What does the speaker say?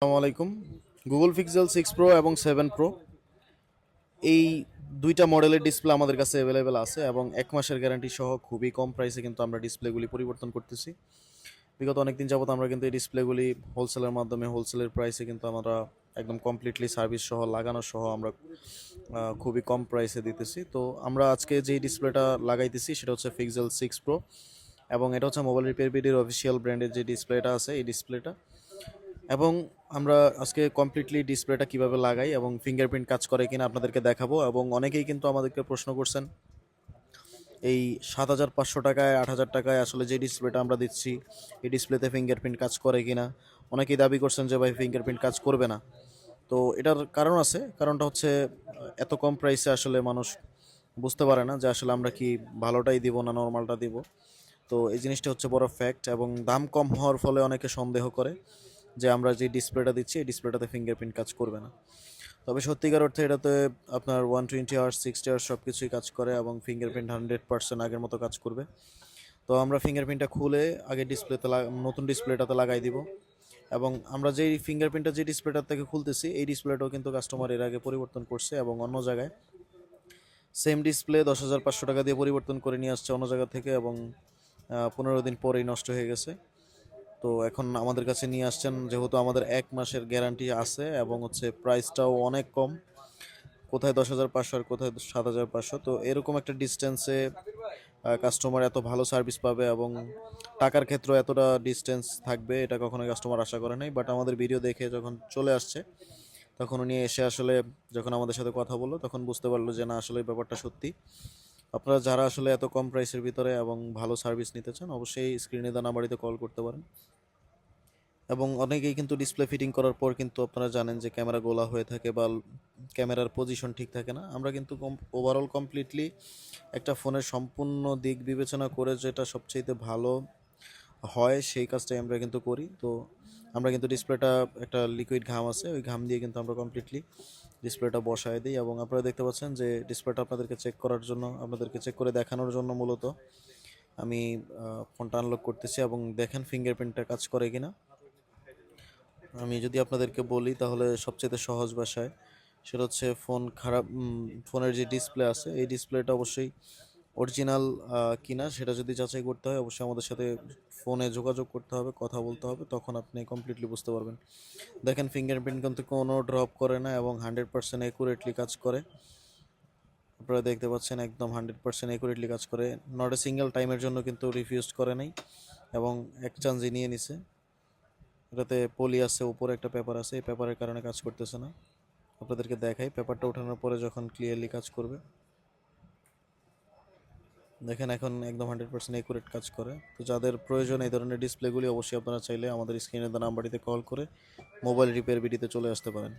আসসালামু আলাইকুম। Google Pixel six pro এবং সেভেন প্রো এই দুইটা মডেলের ডিসপ্লে আমাদের কাছে অ্যাভেলেবেল আছে এবং এক মাসের গ্যারান্টি সহ খুবই কম প্রাইসে কিন্তু আমরা ডিসপ্লেগুলি পরিবর্তন করতেছি। বিগত অনেকদিন যাবত আমরা কিন্তু এই ডিসপ্লেগুলি হোলসেলের মাধ্যমে হোলসেলের প্রাইসে কিন্তু আমরা একদম কমপ্লিটলি সার্ভিস সহ, লাগানো সহ আমরা খুবই কম প্রাইসে দিতেছি। তো আমরা আজকে যেই ডিসপ্লেটা লাগাইতেছি সেটা হচ্ছে পিক্সেল সিক্স প্রো এবং এটা হচ্ছে মোবাইল রিপেয়ার বিডির অফিসিয়াল ব্র্যান্ডের যে ডিসপ্লেটা আছে, এই ডিসপ্লেটা এবং আমরা আজকে কমপ্লিটলি ডিসপ্লেটা কীভাবে লাগাই এবং ফিঙ্গারপ্রিন্ট কাজ করে কিনা আপনাদেরকে দেখাবো এবং অনেকেই কিন্তু আমাদেরকে প্রশ্ন করছেন, এই সাত হাজার পাঁচশো টাকায়, আট হাজার টাকায় আসলে যে ডিসপ্লেটা আমরা দিচ্ছি, এই ডিসপ্লেতে ফিঙ্গারপ্রিন্ট কাজ করে কিনা? অনেকেই দাবি করছেন যে ভাই ফিঙ্গারপ্রিন্ট কাজ করবে না। তো এটার কারণ আছে, কারণটা হচ্ছে এত কম প্রাইসে আসলে মানুষ বুঝতে পারে না যে আসলে আমরা কি ভালোটাই দিব না নর্মালটা দিব। তো এই জিনিসটা হচ্ছে বড় ফ্যাক্ট এবং দাম কম হওয়ার ফলে অনেকে সন্দেহ করে। যে আমরা যে ডিসপ্লেটা দিচ্ছি, এই ডিসপ্লেটাতে ফিঙ্গারপ্রিন্ট কাজ করবে না। তবে সত্যিকার অর্থে এটাতে আপনার one twenty hours sixty hours সব কিছুই কাজ করে এবং ফিঙ্গারপ্রিন্ট হান্ড্রেড পার্সেন্ট আগের মতো কাজ করবে। তো আমরা ফিঙ্গারপ্রিন্টটা খুলে আগে ডিসপ্লেতে নতুন ডিসপ্লেটাতে লাগাই দিব। এবং আমরা যেই ফিঙ্গারপ্রিন্টটা যে ডিসপ্লেটার থেকে খুলতেছি, এই ডিসপ্লেটাও কিন্তু কাস্টমার এর আগে পরিবর্তন করছে এবং অন্য জায়গায় সেম ডিসপ্লে দশ হাজার পাঁচশো টাকা দিয়ে পরিবর্তন করে নিয়ে আসছে অন্য জায়গা থেকে এবং পনেরো দিন পরেই নষ্ট হয়ে গেছে। তো এখন আমাদের কাছে নিয়ে আসছেন, যেহেতু আমাদের এক মাসের গ্যারান্টি আছে এবং হচ্ছে প্রাইসটাও অনেক কম। কোথায় দশ হাজার পাঁচশো আর কোথায় সাত হাজার পাঁচশো? তো এরকম একটা ডিস্টেন্সে কাস্টমার এত ভালো সার্ভিস পাবে এবং টাকার ক্ষেত্রে এতটা ডিস্টেন্স থাকবে, এটা কখনো কাস্টমার আশা করে নাই। বাট আমাদের ভিডিও দেখে যখন চলে আসছে, তখন উনি এসে আসলে যখন আমাদের সাথে কথা বলল, তখন বুঝতে পারল যে না, আসলে ব্যাপারটা সত্যি। আপনারা যারা আসলে এত কম প্রাইসের ভিতরে এবং ভালো সার্ভিস নিতে চান, অবশ্যই স্ক্রিনে দানা বাড়িতে কল করতে পারেন। এবং অনেকেই কিন্তু ডিসপ্লে ফিটিং করার পর কিন্তু আপনারা জানেন যে ক্যামেরা গোলা হয়ে থাকে বা ক্যামেরার পজিশন ঠিক থাকে না। আমরা কিন্তু ওভারঅল কমপ্লিটলি একটা ফোনের সম্পূর্ণ দিক বিবেচনা করে যেটা সবচেয়ে ভালো হয়, সেই কাজটাই আমরা কিন্তু করি। তো আমরা কিন্তু ডিসপ্লেটা একটা লিকুইড ঘাম আছে, ওই ঘাম দিয়ে কিন্তু আমরা কমপ্লিটলি ডিসপ্লেটা বসায় দিই এবং আপনারা দেখতে পাচ্ছেন যে ডিসপ্লেটা আপনাদেরকে চেক করার জন্য, আপনাদেরকে চেক করে দেখানোর জন্য মূলত আমি ফোনটা আনলক করতেছি এবং দেখেন ফিঙ্গারপ্রিন্টটা কাজ করে কিনা। আমি যদি আপনাদেরকে বলি তাহলে সবচেয়ে সহজ ভাষায়, সেটা হচ্ছে ফোন খারাপ ফোনের যে ডিসপ্লে আছে, এই ডিসপ্লেটা অবশ্যই অরিজিনাল কিনা সেটা যদি যাচাই করতে হয়, অবশ্যই আমাদের সাথে ফোনে যোগাযোগ করতে হবে, কথা বলতে হবে, তখন আপনি কমপ্লিটলি বুঝতে পারবেন। দেখেন ফিঙ্গারপ্রিন্ট কিন্তু কোনো ড্রপ করে না এবং হান্ড্রেড পার্সেন্ট অ্যাকুরেটলি কাজ করে। আপনারা দেখতে পাচ্ছেন, একদম হান্ড্রেড পার্সেন্ট অ্যাকুরেটলি কাজ করে। নট এ সিঙ্গেল টাইমের জন্য কিন্তু রিফিউজ করে নাই এবং এক চান্সই নিয়ে নিছে। এটাতে পলি আছে, উপরে একটা পেপার আছে, এই পেপারের কারণে কাজ করতেছে না। আপনাদেরকে দেখাই পেপারটা ওঠানোর পরে যখন ক্লিয়ারলি কাজ করবে। দেখেন এখন একদম হান্ড্রেড পার্সেন্ট একুরেট কাজ করে। তো যাদের প্রয়োজন এই ধরনের ডিসপ্লেগুলি অবশ্যই আপনারা চাইলে আমাদের স্ক্রিনে দেওয়া নাম্বারটিতে কল করে মোবাইল রিপেয়ার বিডিতে চলে আসতে পারেন।